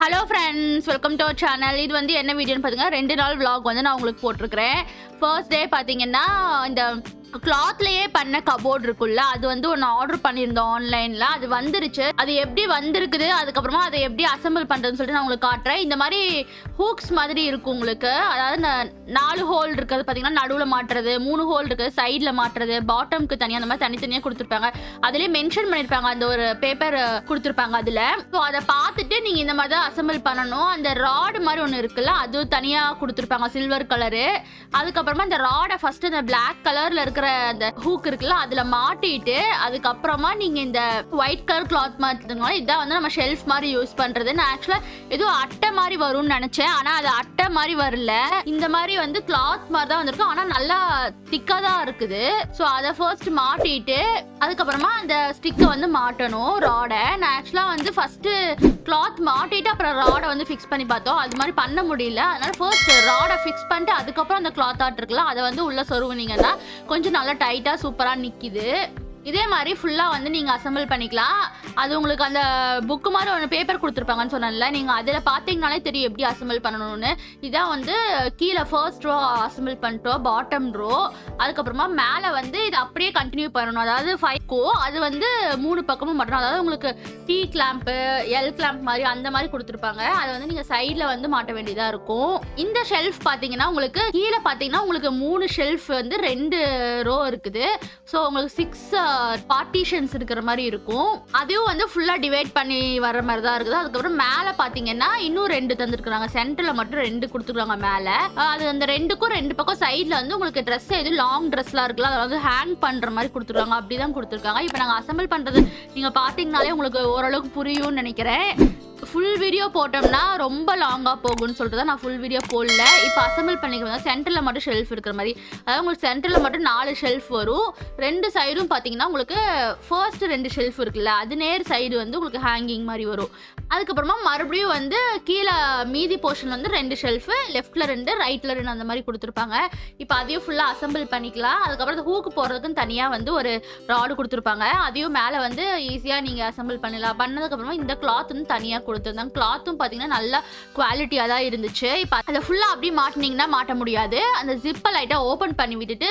Hello friends welcome to our channel இது வந்து என்ன வீடியோன்னு பார்த்தீங்கன்னா ரெண்டு நாள் விலாக் வந்து நான் உங்களுக்கு போட்டிருக்கிறேன். ஃபர்ஸ்ட் டே பார்த்தீங்கன்னா இந்த கிளாத்லயே பண்ண கபோர்ட் இருக்குல்ல அது வந்து ஒன்று ஆர்டர் பண்ணியிருந்தோம் ஆன்லைனில் அது வந்துருச்சு. அது எப்படி வந்திருக்குது அதுக்கப்புறமா அதை எப்படி அசெம்பிள் பண்ணுறதுன்னு சொல்லிட்டு நான் உங்களுக்கு காட்டுறேன். இந்த மாதிரி ஹூக்ஸ் மாதிரி இருக்கும் உங்களுக்கு. அதாவது இந்த நாலு ஹோல் இருக்கிறது பார்த்தீங்கன்னா நடுவில் மாட்டுறது மூணு ஹோல் இருக்குது சைடில் மாட்டுறது பாட்டம்க்கு தனியாக அந்த மாதிரி தனித்தனியாக கொடுத்துருப்பாங்க. அதுலேயே மென்ஷன் பண்ணியிருப்பாங்க அந்த ஒரு பேப்பர் கொடுத்துருப்பாங்க அதில். ஸோ அதை பார்த்துட்டு நீங்கள் இந்த மாதிரி தான் அசெம்பிள் பண்ணணும். அந்த ராடு மாதிரி ஒன்று இருக்குல்ல அது தனியாக கொடுத்துருப்பாங்க சில்வர் கலரு அதுக்கப்புறமா இந்த ராடை ஃபஸ்ட்டு அந்த பிளாக் கலரில் இருக்கிற அந்த ஹூக் இருக்குல்ல அதுல மாட்டிட்டு அதுக்கப்புறமா நீங்க இந்த ஒயிட் கலர் கிளாத் மாத்தினாலும் இதான் வந்து நம்ம ஷெல்ஃப் மாதிரி யூஸ் பண்றது. நான் ஆக்சுவலா ஏதோ அட்டை மாதிரி வரும்னு நினைச்சேன். ஆனா அது அட்டை மாதிரி வரல. இந்த மாதிரி வந்து கிளாத் மாதிரி தான் வந்திருக்கும் ஆனா நல்லா திக்கா தான் இருக்குது. ஸோ அதை ஃபர்ஸ்ட் மாட்டிட்டு அதுக்கப்புறமா அந்த ஸ்டிக்கை வந்து மாட்டணும் ராடை நான் ஆக்சுவலா வந்து ஃபர்ஸ்ட் கிளாத் மாட்டிட்டு அப்புறம் ராடை வந்து ஃபிக்ஸ் பண்ணி பார்த்தோம். அது மாதிரி பண்ண முடியல. அதனால ஃபர்ஸ்ட் ராடை ஃபிக்ஸ் பண்ணிட்டு அதுக்கப்புறம் அந்த கிளாத் ஆட் இருக்குல்ல அதை வந்து உள்ள சொருவுனீங்கன்னா கொஞ்சம் நல்லா டைட்டா சூப்பரா நிக்குது. இதே மாதிரி ஃபுல்லாக வந்து நீங்கள் அசெம்பிள் பண்ணிக்கலாம். அது உங்களுக்கு அந்த புக்கு மாதிரி ஒன்று பேப்பர் கொடுத்துருப்பாங்கன்னு சொன்னேன்ல நீங்கள் அதில் பார்த்தீங்கனாலே தெரியும் எப்படி அசெம்பிள் பண்ணணும்னு. இதான் வந்து கீழே ஃபர்ஸ்ட் ரோ அசெம்பிள் பண்ணிட்டோம் பாட்டம் ரோ அதுக்கப்புறமா மேலே வந்து இது அப்படியே கண்டினியூ பண்ணணும். அதாவது ஃபைவ் கோ அது வந்து மூணு பக்கமும் மாட்டணும் அதாவது உங்களுக்கு டீ கிளாம்ப்பு எல் கிளாம்ப் மாதிரி அந்த மாதிரி கொடுத்துருப்பாங்க. அதை வந்து நீங்கள் சைடில் வந்து மாட்ட வேண்டியதாக இருக்கும். இந்த ஷெல்ஃப் பார்த்தீங்கன்னா உங்களுக்கு கீழே பார்த்தீங்கன்னா உங்களுக்கு மூணு ஷெல்ஃப் வந்து ரெண்டு ரோ இருக்குது. ஸோ உங்களுக்கு சிக்ஸ் பார்ட்டிஷன்ஸ் இருக்கிற மாதிரி இருக்கும். அதுவும் வந்து ஃபுல்லாக டிவைட் பண்ணி வர மாதிரி தான் இருக்குது. அதுக்கப்புறம் மேலே பார்த்தீங்கன்னா இன்னும் ரெண்டு தந்துருக்குறாங்க. சென்டரில் மட்டும் ரெண்டு கொடுத்துருக்காங்க மேலே. அது அந்த ரெண்டுக்கும் ரெண்டு பக்கம் சைடில் வந்து உங்களுக்கு ட்ரெஸ் எதுவும் லாங் ட்ரெஸ்லாம் இருக்குல்ல அதை வந்து ஹேங் பண்ணுற மாதிரி கொடுத்துருக்காங்க. அப்படி தான் கொடுத்துருக்காங்க. இப்போ நாங்கள் அசம்பிள் பண்ணுறது நீங்கள் பார்த்தீங்கனாலே உங்களுக்கு ஓரளவுக்கு புரியும்னு நினைக்கிறேன். ஃபுல் வீடியோ போட்டோம்னா ரொம்ப லாங்காக போகும்னு சொல்லிட்டு தான் நான் ஃபுல் வீடியோ போடல. இப்போ அசெம்பிள் பண்ணிக்கிறோம் சென்டரில் மட்டும் ஷெல்ஃப் இருக்கிற மாதிரி. அதாவது உங்களுக்கு சென்டரில் மட்டும் நாலு ஷெல்ஃப் வரும். ரெண்டு சைடும் பார்த்தீங்கன்னா உங்களுக்கு ஃபர்ஸ்ட் ரெண்டு ஷெல்ஃப் இருக்குல்ல அது நேர் சைடு வந்து உங்களுக்கு ஹேங்கிங் மாதிரி வரும். அதுக்கப்புறமா மறுபடியும் வந்து கீழே மீதி போர்ஷன் வந்து ரெண்டு ஷெல்ஃபு லெஃப்ட்டில் ரெண்டு ரைட்டில் ரெண்டு அந்த மாதிரி கொடுத்துருப்பாங்க. இப்போ அதையும் ஃபுல்லாக அசெம்பிள் பண்ணிக்கலாம். அதுக்கப்புறம் அந்த ஹூக்கு போடுறதுக்குன்னு தனியாக வந்து ஒரு ராடு கொடுத்துருப்பாங்க. அதையும் மேலே வந்து ஈஸியாக நீங்கள் அசெம்பிள் பண்ணலாம். பண்ணதுக்கப்புறமா இந்த கிளாத் வந்து தனியாக கொடுத்துருந்தாங்க கிளாத்தும் பார்த்தீங்கன்னா நல்லா குவாலிட்டியாக தான் இருந்துச்சு. இப்போ அதை ஃபுல்லாக அப்படியே மாட்டினீங்கன்னா மாட்ட முடியாது. அந்த ஜிப்பை லைட்டாக ஓப்பன் பண்ணி விட்டுட்டு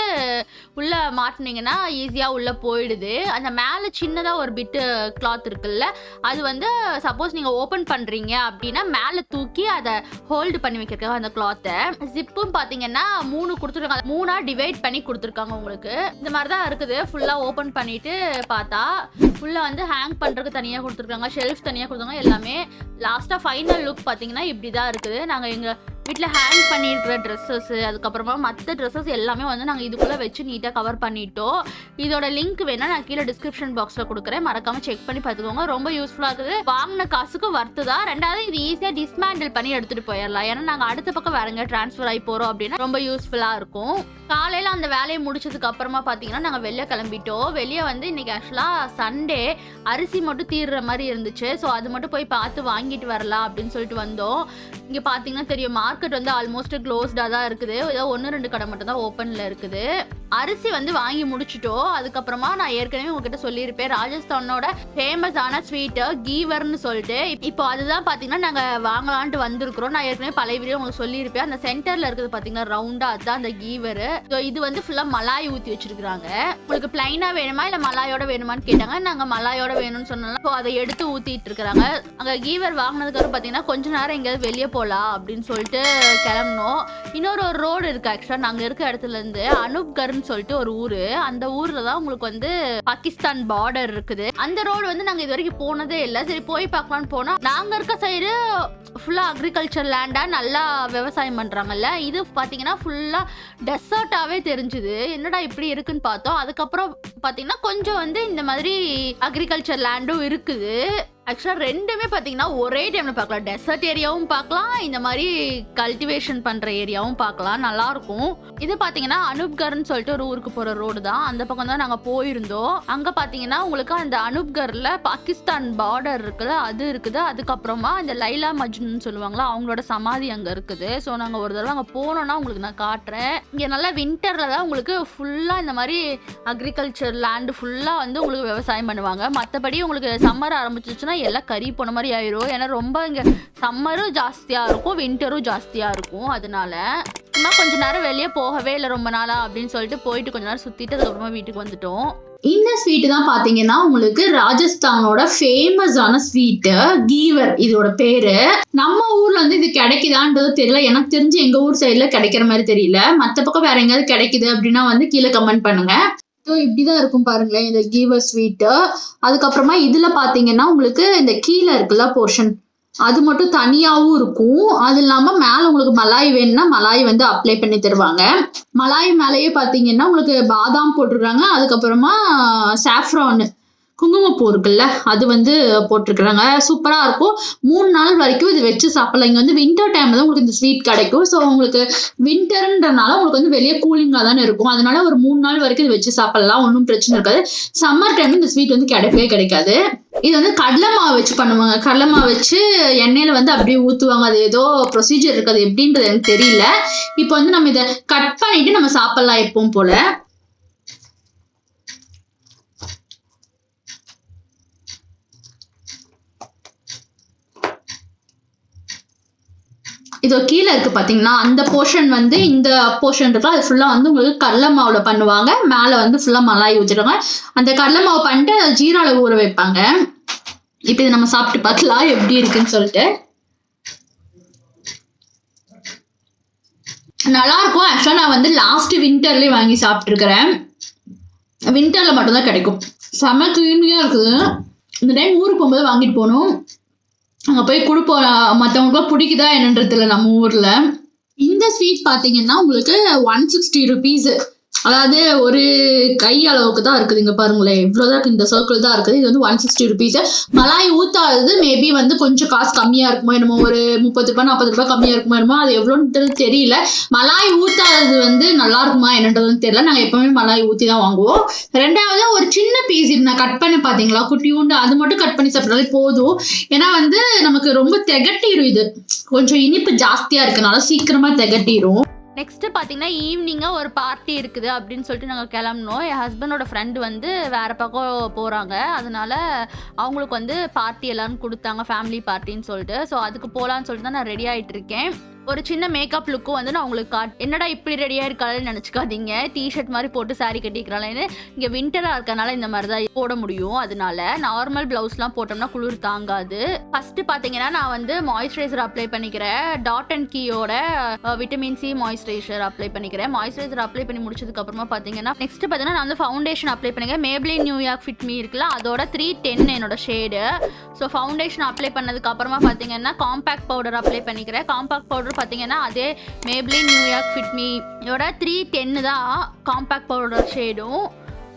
உள்ளே மாட்டினீங்கன்னா ஈஸியாக உள்ளே போயிடுது. அந்த மேலே சின்னதாக ஒரு பிட்டு கிளாத் இருக்குல்ல அது வந்து சப்போஸ் நீங்கள் ஓப்பன் பண்ணுறீங்க அப்படின்னா மேலே தூக்கி அதை ஹோல்டு பண்ணி வைக்கிறதுக்காக அந்த கிளாத்தை ஜிப்பும் பார்த்தீங்கன்னா மூணு கொடுத்துருக்காங்க. மூணாக டிவைட் பண்ணி கொடுத்துருக்காங்க உங்களுக்கு. இந்த மாதிரி தான் இருக்குது. ஃபுல்லாக ஓப்பன் பண்ணிட்டு பார்த்தா ஃபுல்லாக வந்து ஹேங் பண்ணுறதுக்கு தனியாக கொடுத்துருக்காங்க ஷெல்ஃப் தனியாக கொடுத்தாங்க எல்லாமே லாஸ்ட்டாக ஃபைனல் லுக் பார்த்தீங்கன்னா இப்படி தான் இருக்குது. நாங்கள் எங்கள் வீட்டில் ஹேங் பண்ணியிருக்கிற ட்ரெஸ்ஸஸ் அதுக்கப்புறமா மற்ற ட்ரெஸ்ஸஸ் எல்லாமே வந்து நாங்கள் இதுக்குள்ளே வச்சு நீட்டாக கவர் பண்ணிட்டோம். இதோட லிங்க் வேணால் நான் கீழே டிஸ்கிரிப்ஷன் பாக்ஸில் கொடுக்குறேன். மறக்காமல் செக் பண்ணி பார்த்துக்கோங்க. ரொம்ப யூஸ்ஃபுல்லாக இருக்குது. வாங்கின காசுக்கு வர்த்து தான். ரெண்டாவது இது ஈஸியாக டிஸ்மேண்டில் பண்ணி எடுத்துகிட்டு போயிடலாம். ஏன்னா நாங்கள் அடுத்த பக்கம் வேறங்க ட்ரான்ஸ்ஃபர் ஆகி போகிறோம் அப்படின்னா ரொம்ப யூஸ்ஃபுல்லாக இருக்கும். காலையில் அந்த வேலையை முடிச்சதுக்கு அப்புறமா பார்த்தீங்கன்னா நாங்கள் வெளியே கிளம்பிட்டோம். வெளியே வந்து இன்னைக்கு ஆக்சுவலாக சண்டே அரிசி மட்டும் தீர்ற மாதிரி இருந்துச்சு. ஸோ அது மட்டும் போய் பார்த்து வாங்கிட்டு வரலாம் அப்படின்னு சொல்லிட்டு வந்தோம். இங்கே பார்த்தீங்கன்னா தெரியும் மார்க் மார்க்கெட் வந்து ஆல்மோஸ்ட் க்ளோஸ்டாக தான் இருக்குது. ஏதோ ஒன்று ரெண்டு கடை மட்டும் தான் ஓப்பனில் இருக்குது. அரிசி வந்து வாங்கி முடிச்சிட்டோம் அதுக்கப்புறமா நான் ஏற்கனவே உங்ககிட்ட சொல்லியிருப்பேன் ராஜஸ்தானோட ஃபேமஸான ஸ்வீட்டு கீவர்னு சொல்லிட்டு. இப்போ அதுதான் பார்த்தீங்கன்னா நாங்கள் வாங்கலான்ட்டு வந்திருக்கிறோம். நான் ஏற்கனவே பழைய வீடியோ உங்களுக்கு சொல்லியிருப்பேன். அந்த சென்டரில் இருக்குது பார்த்தீங்கன்னா ரவுண்டாக அதுதான் அந்த கீவர். இது வந்து ஃபுல்லாக மலாய் ஊற்றி வச்சுருக்குறாங்க. உங்களுக்கு பிளைனாக வேணுமா இல்லை மலாயோட வேணுமான்னு கேட்டாங்க. நாங்கள் மலாயோட வேணும்னு சொன்னாலும் ஸோ அதை எடுத்து ஊற்றிட்டு இருக்கிறாங்க. அங்கே கீவர் வாங்கினதுக்கப்புறம் பார்த்தீங்கன்னா கொஞ்ச நேரம் எங்கேயாவது வெளியே போகலாம் அப்படின்னு சொல்லிட்டு கிளம்புனோம். இன்னொரு ஒரு ரோடு இருக்குது ஆக்சுவலாக நாங்கள் இருக்க இடத்துலேருந்து இருந்து அனுப்கர்னு சொல்லிட்டு ஒரு ஊர். அந்த ஊரில் தான் உங்களுக்கு வந்து பாகிஸ்தான் பார்டர் இருக்குது. அந்த ரோடு வந்து நாங்கள் இது வரைக்கும் போனதே இல்லை. சரி போய் பார்க்கலான்னு போனால் நாங்கள் இருக்க சைடு ஃபுல்லாக அக்ரிகல்ச்சர் லேண்டாக நல்லா விவசாயம் பண்ணுறாங்கல்ல இது பார்த்தீங்கன்னா ஃபுல்லாக டெசர்ட்டாகவே தெரிஞ்சுது. என்னடா இப்படி இருக்குன்னு பார்த்தோம். அதுக்கப்புறம் பார்த்தீங்கன்னா கொஞ்சம் வந்து இந்த மாதிரி அக்ரிகல்ச்சர் லேண்டும் இருக்குது. ஆக்சுவலாக ரெண்டுமே பார்த்தீங்கன்னா ஒரே டைமில் பார்க்கலாம் டெசர்ட் ஏரியாவும் பார்க்கலாம் இந்த மாதிரி கல்டிவேஷன் பண்ணுற ஏரியாவும் பார்க்கலாம் நல்லாயிருக்கும் இது பார்த்தீங்கன்னா அனுப்கர்னு சொல்லிட்டு ஒரு ஊருக்கு போகிற ரோடு தான். அந்த பக்கம் தான் நாங்கள் போயிருந்தோம். அங்கே பார்த்தீங்கன்னா உங்களுக்கு அந்த அனுப்கரில் பாகிஸ்தான் பார்டர் இருக்குது. அது இருக்குது. அதுக்கப்புறமா இந்த லைலா மஜ்னு சொல்லுவாங்களா அவங்களோட சமாதி அங்கே இருக்குது. ஸோ நாங்கள் ஒரு தடவை அங்கே போனோன்னா உங்களுக்கு நான் காட்டுறேன். இங்கே நல்லா வின்டரில் தான் உங்களுக்கு ஃபுல்லாக இந்த மாதிரி அக்ரிகல்ச்சர் லேண்டு ஃபுல்லாக வந்து உங்களுக்கு விவசாயம் பண்ணுவாங்க. மற்றபடி உங்களுக்கு சம்மர் ஆரம்பிச்சிச்சுன்னா எல்லாம் கறி போன மாதிரி ஆயிரும். ஏன்னா ரொம்ப இங்கே சம்மரும் ஜாஸ்தியாக இருக்கும் வின்டரும் ஜாஸ்தியாக இருக்கும். அதனால சும்மா கொஞ்ச நேரம் வெளியே போகவே இல்லை ரொம்ப நாளா அப்படின்னு சொல்லிட்டு போயிட்டு கொஞ்ச நேரம் சுற்றிட்டு அதுக்கப்புறமா வீட்டுக்கு வந்துட்டோம். இந்த ஸ்வீட் தான் பாத்தீங்கன்னா உங்களுக்கு ராஜஸ்தானோட ஃபேமஸான ஸ்வீட்டு கீவர் இதோட பேரு. நம்ம ஊர்ல வந்து இது கிடைக்குதான்றது தெரியல. எனக்கு தெரிஞ்சு எங்க ஊர் சைடுல கிடைக்கிற மாதிரி தெரியல. மத்த பக்கம் வேற எங்கேயாவது கிடைக்குது அப்படின்னா வந்து கீழே கமெண்ட் பண்ணுங்க. ஸோ இப்படிதான் இருக்கும் பாருங்களேன் இந்த கீவர் ஸ்வீட்டு அதுக்கப்புறமா இதுல பாத்தீங்கன்னா உங்களுக்கு இந்த கீழே இருக்குல்ல போர்ஷன் அது மட்டும் தனியாகவும் இருக்கும். அது இல்லாமல் மேலே உங்களுக்கு மலாய் வேணும்னா மலாய் வந்து அப்ளை பண்ணி தருவாங்க. மலாய் மேலேயே பார்த்தீங்கன்னா உங்களுக்கு பாதாம் போட்டிருக்காங்க. அதுக்கப்புறமா சாஃப்ரான் குங்குமப்பூ இருக்குல்ல அது வந்து போட்டிருக்கிறாங்க. சூப்பராக இருக்கும். மூணு நாள் வரைக்கும் இது வச்சு சாப்பிடலாம். இங்கே வந்து வின்டர் டைமில் தான் உங்களுக்கு இந்த ஸ்வீட் கிடைக்கும். ஸோ உங்களுக்கு வின்டர்ன்றனால உங்களுக்கு வந்து வெளியே கூலிங்காக தானே இருக்கும். அதனால ஒரு மூணு நாள் வரைக்கும் இது வச்சு சாப்பிடலாம். ஒன்றும் பிரச்சனை இருக்காது. சம்மர் டைம் இந்த ஸ்வீட் வந்து கிடைக்கவே கிடைக்காது. இது வந்து கடலை மாவு வச்சு பண்ணுவாங்க. கடலை மாவு வச்சு எண்ணெயில் வந்து அப்படியே ஊற்றுவாங்க அது ஏதோ ப்ரொசீஜர் இருக்குது எப்படின்றது எனக்கு தெரியல. இப்போ வந்து நம்ம இதை கட் பண்ணிட்டு நம்ம சாப்பிடலாம் எப்பவும் போல. இதோ கீழே இருக்கு பார்த்தீங்கன்னா அந்த போர்ஷன் வந்து இந்த போர்ஷன் இருக்கா அது ஃபுல்லாக வந்து உங்களுக்கு கடலை மாவில் பண்ணுவாங்க. மேலே வந்து ஃபுல்லாக மலாய் ஊற்றிடுவாங்க அந்த கடலை மாவு பண்ணிட்டு அதை ஜீரால ஊற வைப்பாங்க. இப்போ இதை நம்ம சாப்பிட்டு பார்க்கலாம் எப்படி இருக்குன்னு சொல்லிட்டு. நல்லா இருக்கும். ஆக்சுவலாக நான் வந்து லாஸ்ட் வின்டர்லேயே வாங்கி சாப்பிட்ருக்கிறேன் வின்டரில் மட்டும்தான் கிடைக்கும். செம க்ரீமியாக இருக்குது. இந்த டைம் ஊருக்கு போகும்போது வாங்கிட்டு போகணும். அங்கே போய் கொடுப்போம். மற்றவங்களுக்குலாம் பிடிக்குதா என்னன்றது இல்லை நம்ம ஊரில். இந்த ஸ்வீட் பார்த்தீங்கன்னா உங்களுக்கு ஒன் சிக்ஸ்டி ருபீஸு அதாவது ஒரு கை அளவுக்கு தான் இருக்குது இங்க பாருங்களேன் இவ்வளவுதான் இருக்குது இந்த சர்க்கிள் தான் இருக்குது. இது வந்து ஒன் சிக்ஸ்டி ருபீஸ் மலாய் ஊற்றாதது மேபி வந்து கொஞ்சம் காசு கம்மியாக இருக்குமோ என்னமோ ஒரு முப்பது ரூபாய் நாற்பது ரூபாய் கம்மியாக இருக்குமோ என்னமோ அது எவ்வளோன்றது தெரியல. மலாய் ஊற்றாதது வந்து நல்லா இருக்குமா என்னன்றதுன்னு தெரியல. நாங்கள் எப்பவுமே மலாய் ஊற்றி தான் வாங்குவோம். ரெண்டாவது ஒரு சின்ன பீஸ் நான் கட் பண்ணி பார்த்தீங்களா குட்டியூண்டு அது மட்டும் கட் பண்ணி சாப்பிட்டாலே போதும். ஏன்னா வந்து நமக்கு ரொம்ப திகட்டிரும் இது. கொஞ்சம் இனிப்பு ஜாஸ்தியாக இருக்கனால சீக்கிரமாக திகட்டிடும் நெக்ஸ்ட்டு பார்த்தீங்கன்னா ஈவினிங்காக ஒரு பார்ட்டி இருக்குது அப்படின்னு சொல்லிட்டு நாங்கள் கிளம்புனோம். என் ஹஸ்பண்டோட ஃப்ரெண்டு வந்து வேறு பக்கம் போகிறாங்க அதனால் அவங்களுக்கு வந்து பார்ட்டி எல்லாரும் கொடுத்தாங்க ஃபேமிலி பார்ட்டின்னு சொல்லிட்டு. ஸோ அதுக்கு போகலான்னு சொல்லிட்டு தான் நான் ரெடி ஆகிட்டு இருக்கேன். ஒரு சின்ன மேக்கப் லுக்கும் வந்து நான் உங்களுக்கு காட் என்னடா இப்படி ரெடியாக இருக்காளன்னு நினச்சிக்காதீங்க. டிஷர்ட் மாதிரி போட்டு சாரீ கட்டிக்கிறாளேன்னு இங்கே வின்டராக இருக்கனால இந்த மாதிரி தான் போட முடியும். அதனால நார்மல் ப்ளவுஸ்லாம் போட்டோம்னா குளிர் தாங்காது. ஃபஸ்ட்டு பார்த்தீங்கன்னா நான் வந்து மாய்ஸ்சரைசர் அப்ளை பண்ணிக்கிறேன். டாட் அண்ட் கீயோட விட்டமின் சி மாய்ஸ்சரைசர் அப்ளை பண்ணிக்கிறேன். மாய்ஸ்சரைசர் அப்ளை பண்ணி முடிச்சதுக்கு அப்புறமா பார்த்தீங்கன்னா நெக்ஸ்ட் பார்த்தீங்கன்னா நான் வந்து ஃபவுண்டேஷன் அப்ளை பண்ணிக்கிறேன். Maybelline New York fit me இருக்குல்ல அதோட த்ரீ டென் என்னோட ஷேடு ஸோ ஃபவுண்டேஷன் அப்ளை பண்ணதுக்கு அப்புறமா பார்த்தீங்கன்னா காம்பாக்ட் பவுடர் அப்ளை பண்ணிக்கிறேன். காம்பாக்ட் பவுடர் பார்த்தீங்கன்னா அதே மேப்ளின் நியூயார்க் ஃபிட் இதோட த்ரீ டென்னு தான் காம்பேக்ட் பவுடர் ஷேடும்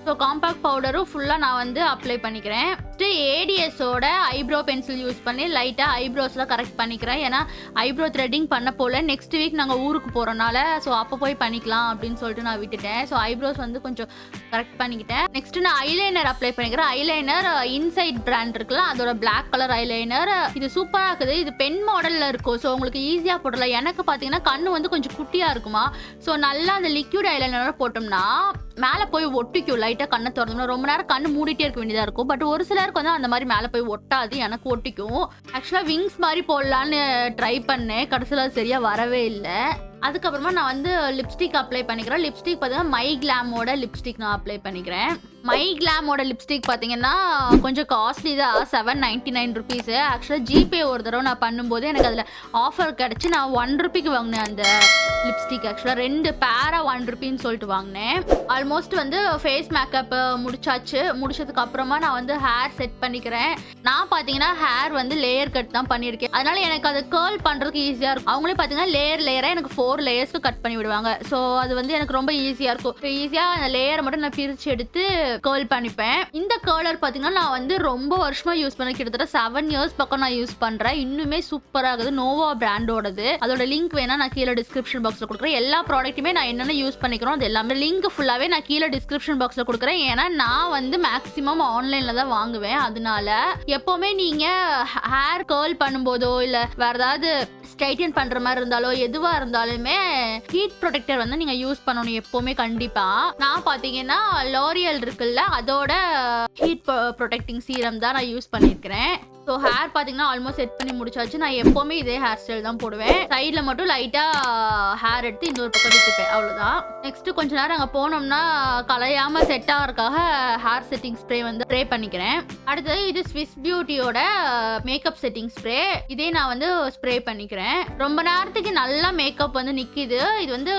ஸோ காம்பேக்ட் பவுடரும் ஃபுல்லாக நான் வந்து அப்ளை பண்ணிக்கிறேன். ஃபஸ்ட்டு ஏடிஎஸோட ஐப்ரோ பென்சில் யூஸ் பண்ணி லைட்டாக ஐப்ரோஸில் கரெக்ட் பண்ணிக்கிறேன். ஏன்னா ஐப்ரோ த்ரெட்டிங் பண்ண போல் நெக்ஸ்ட் வீக் நாங்கள் ஊருக்கு போகிறனால ஸோ அப்போ போய் பண்ணிக்கலாம் அப்படின்னு சொல்லிட்டு நான் விட்டுட்டேன். ஸோ ஐப்ரோஸ் வந்து கொஞ்சம் கரெக்ட் பண்ணிக்கிட்டேன். நெக்ஸ்ட் நான் ஐலைனர் அப்ளை பண்ணிக்கிறேன். ஐலைனர் இன்சைட் பிராண்ட் இருக்குல்ல அதோட பிளாக் கலர் ஐலைனர். இது சூப்பராக இருக்குது. இது பென் மாடலில் இருக்கும். ஸோ உங்களுக்கு ஈஸியாக போடலாம் எனக்கு பார்த்தீங்கன்னா கண்ணு வந்து கொஞ்சம் குட்டியாக இருக்குமா? ஸோ நல்லா அந்த லிக்யூட் ஐலைனரோட போட்டோம்னா மேலே போய் ஒட்டிக்கும். லைட்டாக கண்ணை திறந்தோம்னா ரொம்ப நேரம் கண்ணு மூடிட்டே இருக்க வேண்டியதாக இருக்கும். பட் ஒரு சிலர் சிலருக்கு வந்து அந்த மாதிரி மேலே போய் ஒட்டாது எனக்கு ஒட்டிக்கும். ஆக்சுவலாக விங்ஸ் மாதிரி போடலான்னு ட்ரை பண்ணேன். கடைசியில் சரியாக வரவே இல்லை. அதுக்கப்புறமா நான் வந்து லிப்ஸ்டிக் அப்ளை பண்ணிக்கிறேன். லிப்ஸ்டிக் பார்த்தீங்கன்னா மை கிளாமோட லிப்ஸ்டிக் நான் அப்ளை பண்ணிக்கிறேன். மை கிளாமோட லிப்ஸ்டிக் பார்த்தீங்கன்னா கொஞ்சம் காஸ்ட்லி தான். செவன் நைன்ட்டி நைன் ருபீஸு ஆக்சுவலாக ஜிபே ஒரு தடவை நான் பண்ணும்போது எனக்கு அதில் ஆஃபர் கிடச்சி நான் ஒன் ருபிக்கு வாங்கினேன் அந்த லிப்ஸ்டிக் ஆக்சுவலாக ரெண்டு பேராக ஒன் ருபின்னு சொல்லிட்டு வாங்கினேன். ஆல்மோஸ்ட் வந்து ஃபேஸ் மேக்கப் முடிச்சாச்சு. முடிச்சதுக்கு அப்புறமா நான் வந்து ஹேர் செட் பண்ணிக்கிறேன். நான் பார்த்தீங்கன்னா ஹேர் வந்து லேயர் கட் தான் பண்ணியிருக்கேன். அதனால எனக்கு அது கேர்ள் பண்ணுறதுக்கு ஈஸியாக இருக்கும். அவங்களே பார்த்தீங்கன்னா லேயர் லேயராக எனக்கு ஃபோர் லேயர்ஸ்க்கு கட் பண்ணி விடுவாங்க. ஸோ அது வந்து எனக்கு ரொம்ப ஈஸியாக இருக்கும். ஈஸியாக அந்த லேயரை மட்டும் நான் பிரித்து எடுத்து கேர்ள் பண்ணிப்பேன். இந்த கேர்லர் பார்த்தீங்கன்னா நான் வந்து ரொம்ப வருஷமாக யூஸ் பண்ண கிட்டத்தட்ட செவன் இயர்ஸ் பக்கம் நான் யூஸ் பண்ணுறேன் இன்னுமே சூப்பராக இருக்குது. நோவா பிராண்டோடது அதோட லிங்க் வேணால் நான் கீழே டிஸ்கிரிப்ஷன் பாக்ஸில் கொடுக்குறேன். எல்லா ப்ராடக்ட்டுமே நான் என்னென்ன யூஸ் பண்ணிக்கிறோம் அது எல்லாமே லிங்க் ஃபுல்லாகவே நான் கீழே டிஸ்கிரிப்ஷன் பாக்ஸில் கொடுக்குறேன். ஏன்னா நான் வந்து மேக்ஸிமம் ஆன்லைனில் தான் வாங்குவேன். அதனால எப்போவுமே நீங்கள் ஹேர் கேர்ள் பண்ணும்போதோ இல்லை வேறு ஏதாவது ஸ்ட்ரைட்டன் பண்ணுற மாதிரி இருந்தாலோ எதுவாக இருந்தாலும் ஹீட் ப்ரொடெக்டர் வந்து நீங்கள் யூஸ் பண்ணணும் எப்போவுமே கண்டிப்பாக நான் பார்த்தீங்கன்னா லோரியல் இருக்குல்ல அதோட ஹீட் ப்ரொடெக்டிங் சீரம் தான் நான் யூஸ் பண்ணியிருக்கிறேன். ஸோ ஹேர் பார்த்தீங்கன்னா ஆல்மோஸ்ட் செட் பண்ணி முடிச்சாச்சு. நான் எப்போவுமே இதே ஹேர் ஸ்டைல் தான் போடுவேன். சைடில் மட்டும் லைட்டாக ஹேர் எடுத்து இன்னொரு பக்கம் விட்டுப்பேன். அவ்வளோதான் நெக்ஸ்ட்டு கொஞ்ச நேரம் அங்கே போனோம்னா கலையாமல் செட் ஆகிறதுக்காக ஹேர் செட்டிங் ஸ்ப்ரே வந்து ஸ்ப்ரே பண்ணிக்கிறேன். அடுத்தது இது ஸ்விஸ் பியூட்டியோட மேக்கப் செட்டிங் ஸ்ப்ரே இதே நான் வந்து ஸ்ப்ரே பண்ணிக்கிறேன். ரொம்ப நேரத்துக்கு நல்லா மேக்கப் வந்து நிற்கிது இது வந்து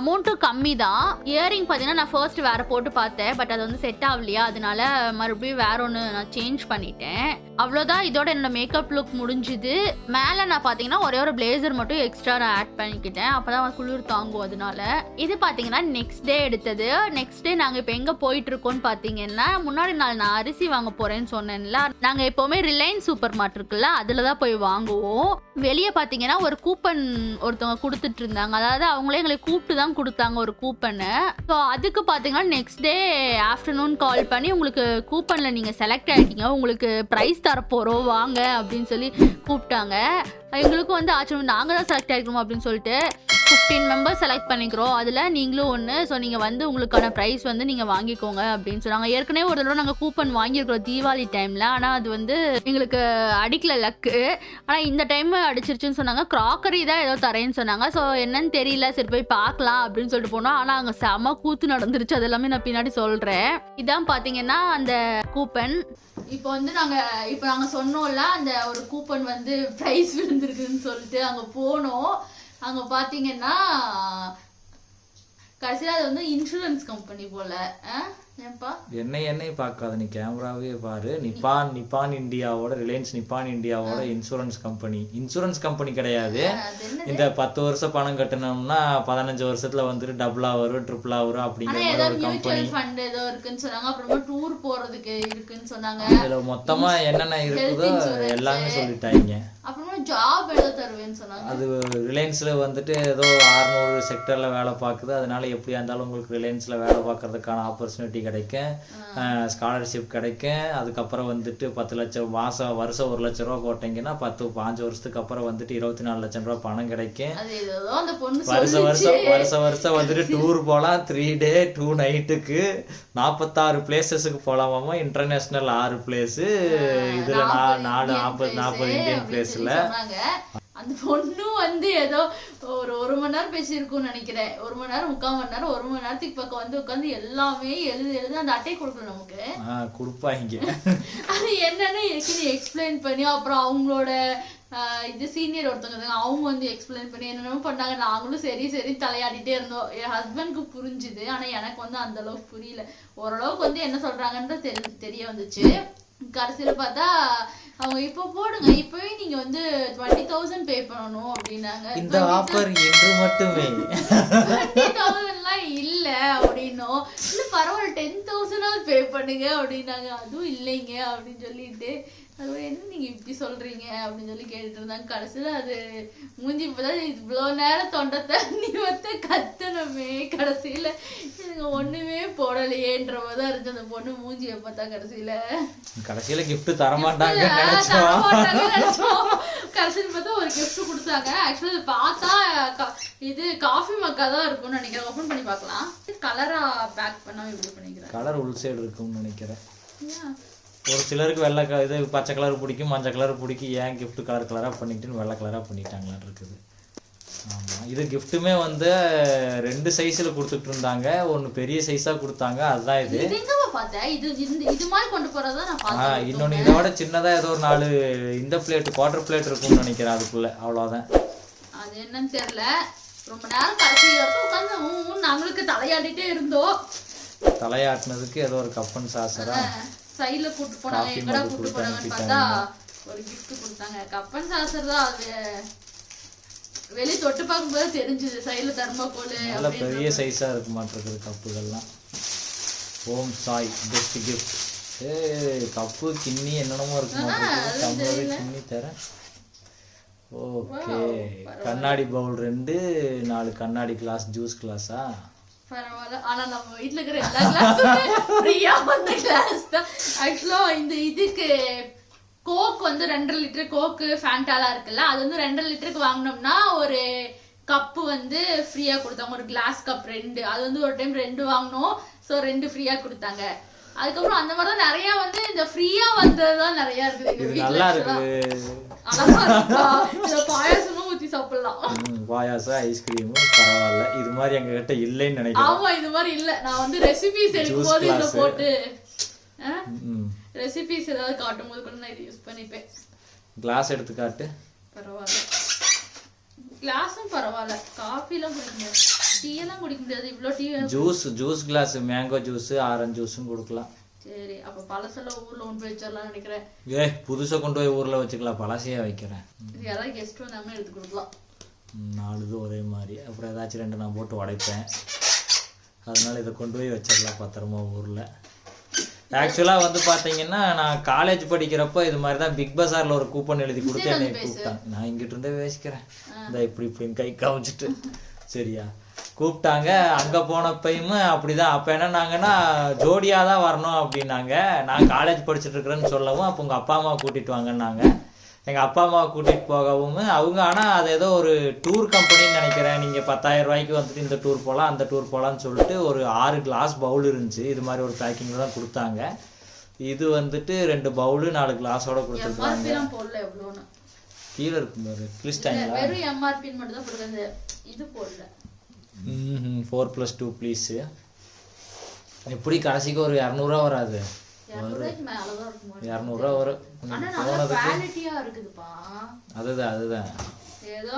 அமௌண்ட்டும் கம்மி தான். இயரிங் பார்த்தீங்கன்னா நான் ஃபர்ஸ்ட் வேற போட்டு பார்த்தேன். பட் அது வந்து செட் ஆகலையா? அதனால மறுபடியும் வேற ஒன்று நான் சேஞ்ச் பண்ணிட்டேன். அவ்வளோதான் இதோட என்னோட மேக்கப் லுக் முடிஞ்சுது. மேலே நான் பார்த்தீங்கன்னா ஒரே ஒரு பிளேசர் மட்டும் எக்ஸ்ட்ரா நான் ஆட் பண்ணிக்கிட்டேன். அப்போ தான் குளிர் தாங்கும் அதனால. இது பார்த்தீங்கன்னா நெக்ஸ்ட் டே எடுத்தது. நெக்ஸ்ட் டே நாங்கள் இப்போ எங்கே போயிட்டு இருக்கோம்னு பார்த்தீங்கன்னா முன்னாடி நாள் நான் அரிசி வாங்க போகிறேன்னு சொன்னேன்ல. நாங்கள் எப்போவுமே ரிலையன்ஸ் சூப்பர் மார்ட் இருக்குல்ல அதில் தான் போய் வாங்குவோம். வெளியே பார்த்தீங்கன்னா ஒரு கூப்பன் ஒருத்தவங்க கொடுத்துட்டு இருந்தாங்க அதாவது அவங்களே எங்களை கூப்பிட்டு தான் கொடுத்தாங்க ஒரு கூப்பனு ஸோ அதுக்கு பார்த்தீங்கன்னா நெக்ஸ்ட் டே ஆஃப்டர்நூன் கால் பண்ணி உங்களுக்கு கூப்பனில் நீங்கள் செலக்ட் ஆகிட்டீங்க உங்களுக்கு ப்ரைஸ் தரப்போ போகிறோம் வாங்க அப்படின்னு சொல்லி கூப்பிட்டாங்க. எங்களுக்கும் வந்து ஆச்சரியம். நாங்கள் தான் செலக்ட் ஆகிருக்கோம் அப்படின்னு சொல்லிட்டு ஃபிஃப்டீன் மெம்பர்ஸ் செலக்ட் பண்ணிக்கிறோம். அதில் நீங்களும் ஒன்று ஸோ நீங்கள் வந்து உங்களுக்கான ப்ரைஸ் வந்து நீங்கள் வாங்கிக்கோங்க அப்படின்னு சொன்னாங்க. ஏற்கனவே ஒரு தடவை நாங்கள் கூப்பன் வாங்கியிருக்கிறோம் தீபாவளி டைமில் ஆனால் அது வந்து எங்களுக்கு அடிக்கல லக்கு ஆனால் இந்த டைம் அடிச்சிருச்சுன்னு சொன்னாங்க. க்ராக்கரி தான் ஏதோ தரேன்னு சொன்னாங்க. ஸோ என்னன்னு தெரியல. சரி போய் பார்க்கலாம் அப்படின்னு சொல்லிட்டு போனோம். ஆனால் அங்கே செம கூத்து நடந்துருச்சு. அது எல்லாமே நான் பின்னாடி சொல்கிறேன் இதான் பார்த்தீங்கன்னா அந்த கூப்பன் இப்போ வந்து நாங்கள் இப்போ நாங்கள் சொன்னோம்ல அந்த ஒரு கூப்பன் வந்து ப்ரைஸ் விழுந்திருக்குன்னு சொல்லிட்டு அங்கே போனோம் அங்கே பாத்தீங்கன்னா கடைசியில் அது வந்து இன்சூரன்ஸ் கம்பெனி போல ஆ? என்னை என்னை பார்க்காத நீ கேமராவே பாரு. நிப்பான் நிப்பான் இந்தியாவோட ரிலையன்ஸ் நிப்பான் இந்தியாவோட இன்சூரன்ஸ் கம்பெனி. இன்சூரன்ஸ் கம்பெனி கிடையாது. இந்த பத்து வருஷம் பணம் கட்டணும்னா பதினஞ்சு வருஷத்துல வந்துட்டு டபுளா வரும் ட்ரிபிளா வரும் அப்படிங்கிற மாதிரி ஒரு கம்பெனி ஃபண்ட் ஏதோ இருக்குன்னு சொன்னாங்க. அப்புறமா டூர் போறதுக்கு இருக்குன்னு சொன்னாங்க. இதுல மொத்தமா என்னென்ன இருக்குதோ. எல்லாமே சொல்லிட்டாங்க. ஜாப் ஏதோ தருவேன்னு சொன்னாங்க. அது ரிலையன்ஸ்ல வந்துட்டு ஏதோ அறுநூறு செக்டர்ல வேலை பார்க்குது அதனால எப்படியா இருந்தாலும் உங்களுக்கு ரிலையன்ஸ்ல வேலை பார்க்கறதுக்கான ஆப்பர்ச்சுனிட்டி கிடைக்கும். ஸ்காலர்ஷிப் கிடைக்கும். அதுக்கப்புறம் வந்துட்டு பத்து லட்சம் மாசம் வருஷம் ஒரு லட்ச ரூபா போட்டீங்கன்னா பத்து பாஞ்சு வருஷத்துக்கு அப்புறம் வந்துட்டு இருபத்தி நாலு லட்சம் ரூபா பணம் கிடைக்கும். வருஷம் வருஷம் வருஷம் வருஷம் வந்துட்டு டூர் போகலாம் த்ரீ டே டூ நைட்டுக்கு நாற்பத்தாறு பிளேசஸுக்கு போகலாமாமா இன்டர்நேஷ்னல் ஆறு பிளேஸு இதுல நாலு நாற்பது நாற்பது இந்தியன் பிளேஸ்ல சொன்னாங்க. அந்த பொண்ணு வந்து ஏதோ ஒரு ஒரு மணி நேரம் பேசியிருக்கும்னு நினைக்கிறேன். ஒரு மணி நேரம் முக்கால் மணி நேரம் ஒரு மணி நேரத்துக்கு பக்கம் வந்து உட்காந்து எல்லாமே எழுது எழுது அந்த அட்டை கொடுக்கணும் நமக்கு. கொடுப்பாங்க. அது என்னன்னு எக்ஸ்பிளைன் பண்ணி அப்புறம் அவங்களோட இது சீனியர் ஒருத்தவங்க அவங்க வந்து எக்ஸ்பிளைன் பண்ணி என்னென்னமோ பண்ணாங்க. நாங்களும் சரி சரி தலையாடிட்டே இருந்தோம். என் ஹஸ்பண்ட்க்கு புரிஞ்சுது ஆனா எனக்கு வந்து அந்த அளவுக்கு புரியல. ஓரளவுக்கு வந்து என்ன சொல்றாங்கன்றது தெரி தெரிய வந்துச்சு. கடைசியில பார்த்தா அவங்க இப்போ போடுங்க. இப்பவே நீங்க வந்து டுவெண்ட்டி தௌசண்ட் பே பண்ணணும் அப்படின்னாங்க. இந்த ஆஃபர் என்று மட்டுமே. டுவெண்ட்டி தௌசண்ட்லாம் இல்ல அப்படின்னோம். இல்ல பரவாயில்ல டென் தௌசண்ட் பே பண்ணுங்க அப்படின்னாங்க. அதுவும் இல்லைங்க அப்படின்னு சொல்லிட்டு அது என்ன நீங்க இப்படி சொல்றீங்க அப்படின்னு சொல்லி கேட்டுட்டு இருந்தாங்க. கடைசியில அது மூஞ்சி இப்பதான் இவ்வளோ நேரம் தொண்டை தண்ணி வத்த கத்தனமே கடைசியில இதுங்க ஒண்ணுமே போடலையேன்ற மாதிரி தான் இருந்துச்சு. அந்த பொண்ணு மூஞ்சியை பார்த்தா கடைசியில கடைசியில gift தரமாட்டாங்கன்னு நினைச்சோம். கடைசியில் பார்த்தா ஒரு gift கொடுத்தாங்க. ஆக்சுவலி பார்த்தா இது காஃபி மக்கா தான் இருக்கும்னு நினைக்கிறேன். ஓப்பன் பண்ணி பார்க்கலாம். கலரா பேக் பண்ணாம இப்படி பண்ணிக்கிறேன் கலர் உள் சைடு இருக்கும்னு நினைக்கிறேன். ஒரு சிலருக்கு வெள்ளை க- இது பச்சை கலர் பிடிக்கும் மஞ்சள் கலர் பிடிக்கும் ஏன் gift கலர் கலராக பண்ணிக்கிட்டுன்னு வெள்ளை கலராக பண்ணிட்டாங்களான்னு இருக்குது ஆமாம் இது கிஃப்ட்டுமே வந்து ரெண்டு சைஸில் கொடுத்துட்டு இருந்தாங்க ஒன்று பெரிய சைஸாக கொடுத்தாங்க அதுதான் இது இன்னொன்று இதோட சின்னதாக ஏதோ ஒரு நாலு இந்த பிளேட் குவார்டர் பிளேட் இருக்கும்னு நினைக்கிறேன் அதுக்குள்ள அவ்வளோதான் அது என்னன்னு தெரியல ரொம்ப நேரம் உட்காந்து நாங்களுக்கு தலையாடிட்டே இருந்தோம் தலையாட்டினதுக்கு ஏதோ ஒரு கப்பன் சாசரா சைடுல கூட்டு போனாங்க எங்கடா கொடுத்து போனாங்கன்னு பார்த்தா ஒரு gift கொடுத்தாங்க. கப்பன் சாசர் தான் அது. வெளிய தொட்டு பார்க்கும்போது தெரிஞ்சது சைடுல தர்மக்கோல் நல்ல பெரிய சைஸாக இருக்க மாட்டிருக்குது கப்புகள்லாம். ஓம் சாய் பெஸ்ட் கிஃப்ட் ஏய் கப்பு கிண்ணி என்னென்னமோ இருக்கு டம்ளரு கிண்ணி தரேன். ஓகே கண்ணாடி பவுல் ரெண்டு நாலு கண்ணாடி கிளாஸ் ஜூஸ் கிளாஸா பரவாயில்ல. ஆனா நம்ம வீட்ல இருக்கிற எல்லா கிளாஸுமே ஃப்ரீயா வந்த கிளாஸ் தான். ஆக்சுவலா இந்த இதுக்கு கோக் வந்து ரெண்டரை லிட்டர் கோக்கு ஃபேண்டாலாம் இருக்குல்ல அது வந்து ரெண்டரை லிட்டருக்கு வாங்கினோம்னா ஒரு கப்பு வந்து ஃப்ரீயா கொடுத்தாங்க. ஒரு கிளாஸ் கப் ரெண்டு. அது வந்து ஒரு டைம் ரெண்டு வாங்கினோம். ஸோ ரெண்டு ஃப்ரீயா கொடுத்தாங்க. அதுக்கப்புறம் அந்த மாதிரி தான் நிறைய வந்து இந்த ஃப்ரீயா வந்தது தான் நிறைய இருக்குது எங்க அழகா இருக்கா? பாயாசமும் சாப்பிடலாம். ம், பாயாசம் ஐஸ்கிரீமும் பரவாயில்ல. இது மாதிரி எங்க கிட்ட இல்லைன்னு நினைக்கிறேன். ஆமா இது மாதிரி இல்ல. நான் வந்து ரெசிபிஸ் எடுக்கும் போது இத. போட்டு ரெசிபிஸ் ஏதாவது காட்டும் போது கூட நான் இது யூஸ் பண்ணிப்பேன். கிளாஸ் எடுத்து காட்டு. பரவாயில்ல. கிளாஸும் பரவாயில்ல. காஃபி எல்லாம் குடிக்க முடியாது. டீ எல்லாம் குடிக்க முடியாது. இவ்ளோ tea juice juice glass mango juice orange ஜூஸும் கொடுக்கலாம். சரி அப்ப பழசெல்லாம் ஊர்ல கொண்டு போய் வச்சிடலாம் நினைக்கிறேன். ஏ புதுசா கொண்டு போய் ஊர்ல வச்சுக்கலாம் பழசையே வைக்கிறேன். இது யாராவது கெஸ்ட் வந்தாங்கன்னா எடுத்து கொடுக்கலாம். நாலு இது ஒரே மாதிரி. அப்புறம் ஏதாச்சும் ரெண்டு நான் போட்டு உடைப்பேன். அதனால இதை கொண்டு போய் வச்சிடலாம் பத்திரமா ஊரில். ஆக்சுவலாக வந்து பார்த்தீங்கன்னா நான் காலேஜ் படிக்கிறப்போ இது மாதிரி தான் பிக் பஸாரில் ஒரு கூப்பன் எழுதி கொடுத்து என்னை கூப்பிட்டாங்க. நான் இங்கிட்டு இருந்தே பேசிக்கிறேன் இந்த இப்படி இப்படின்னு கை காமிச்சிட்டு. சரியா கூப்பிட்டாங்க. அங்கே போனப்பையும் அப்படிதான். அப்போ என்னன்னாங்கன்னா ஜோடியாக தான் வரணும் அப்படின்னாங்க. நான் காலேஜ் படிச்சுட்டு இருக்கிறேன்னு சொல்லவும் அப்போ உங்கள் அப்பா அம்மா கூட்டிட்டு வாங்கன்னாங்க. எங்கள் அப்பா அம்மாவை கூட்டிகிட்டு போகவும் அவங்க ஆனால் அது ஏதோ ஒரு டூர் கம்பெனின்னு நினைக்கிறேன். நீங்கள் பத்தாயிரம் ரூபாய்க்கு வந்துட்டு இந்த டூர் போகலாம் அந்த டூர் போகலான்னு சொல்லிட்டு ஒரு ஆறு கிளாஸ் பவுல் இருந்துச்சு. இது மாதிரி ஒரு பேக்கிங்கில் தான் கொடுத்தாங்க. இது வந்துட்டு ரெண்டு பவுலு நாலு கிளாஸோட கொடுத்துருக்காங்க. கீழே இருக்கும் போடுறது இது போடல. ஃபோர் ப்ளஸ் டூ ப்ளீஸு எப்படி கடைசிக்கு ஒரு இரநூறுவா வராது? இரநூறுவா வரும். அதுதான் அதுதான். ஏதோ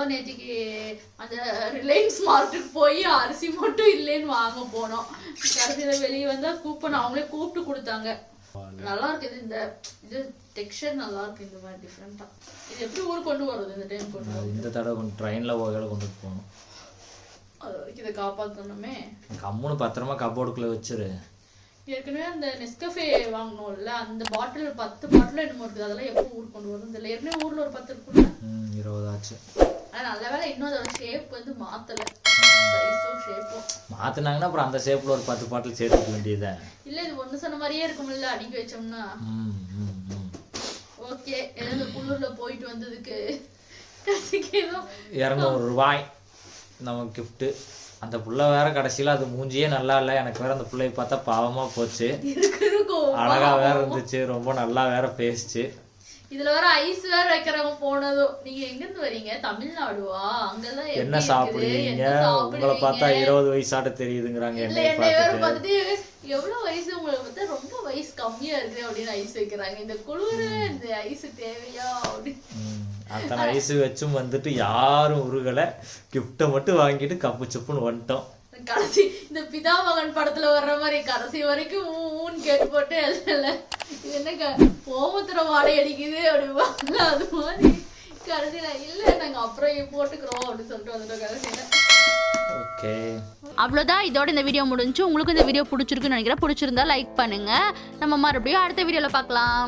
அந்த ரிலையன்ஸ் மார்ட்டுக்கு போய் அரிசி மட்டும் இல்லைன்னு வாங்க போனோம். கடைசியில வெளியே வந்தா கூப்பன் அவங்களே கூப்பிட்டு கொடுத்தாங்க. நல்லா இருக்கு இது இந்த இது டெக்ஸ்சர் நல்லா இருக்கு இந்த மாதிரி இது எப்படி ஊருக்கு கொண்டு வருது இந்த டைம் கொண்டு இந்த தடவை கொஞ்சம் ட்ரெயினில் போகையில் கொண்டுட்டு போகணும். அது வரைக்கும் இதை காப்பாற்றணுமே கம்முன்னு பத்திரமா கப்போர்டுக்குள்ளே வச்சிரு. ஏற்கனவே அந்த நெஸ்கஃபே வாங்கினோம்ல அந்த பாட்டில் பத்து பாட்டில் என்னமோ இருக்குது அதெல்லாம் எப்போ ஊருக்கு கொண்டு வரும் தெரியல. ஏற்கனவே ஊர்ல ஒரு பத்து இருக்குல்ல ம் இருபதாச்சு. ஆனா நல்ல வேளை இன்னும் அதோட ஷேப் வந்து மாத்தல. சைஸும் ஷேப்பும் மாற்றினாங்கன்னா அப்புறம் அந்த ஷேப்பில் ஒரு பத்து பாட்டில் சேர்த்துக்க வேண்டியதுதான்? இல்ல இது ஒண்ணு சொன்ன மாதிரியே இருக்கும்ல அடுக்கி வச்சோம்னா. ஓகே ஏதோ குளிர்ல போயிட்டு வந்ததுக்கு. இரநூறு ரூபாய். நம்ம கிஃப்ட்டு அந்த புள்ள வேற கடைசியில் அது மூஞ்சியே நல்லா இல்லை. எனக்கு வேற அந்த பிள்ளைய பார்த்தா பாவமாக போச்சு. அழகா வேற இருந்துச்சு. ரொம்ப நல்லா வேற பேசுச்சு. இதுல வேற ஐஸ் வேற வைக்கிறவங்க போனதும். நீங்க எங்க இருந்து வரீங்க? தமிழ்நாடுவா? எப்படி என்ன? சாப்பிடுவீங்க? உங்களை பார்த்தா இருபது வயசாட்ட தெரியுதுங்கிறாங்க என்னை பார்த்துட்டு. எவ்வளவு வயசு? உங்களுக்கு பார்த்தா ரொம்ப வயசு கம்மியா இருக்கு அப்படின்னு ஐஸ் வைக்கிறாங்க. இந்த குளிர இந்த ஐஸ் தேவையா அப்படின்னு. அத்தனை ஐஸ் வச்சும் வந்துட்டு யாரும் உருகலை. கிஃப்ட்டை மட்டும் வாங்கிட்டு கப்பு சுப்புன்னு வந்துட்டோம். கடைசி இந்த பிதாமகன் படத்துல வர்ற மாதிரி கடைசி வரைக்கும் ஊ, ஊன்னு கேட்டு போட்டு இல்ல. இது என்ன ஓமத்திர வாடை அடிக்குது அப்படிம்பாங்க அது மாதிரி கடைசியில இல்ல நாங்க அப்புறம் போட்டுக்கிறோம் அப்படின்னு சொல்லிட்டு வந்துட்டோம் கடைசியில. ஓகே. அவ்வளோதான் இதோட இந்த வீடியோ முடிஞ்சு. உங்களுக்கு இந்த வீடியோ பிடிச்சிருக்குன்னு நினைக்கிறேன். பிடிச்சிருந்தா லைக் பண்ணுங்க. நம்ம மறுபடியும் அடுத்த வீடியோல பார்க்கலாம்.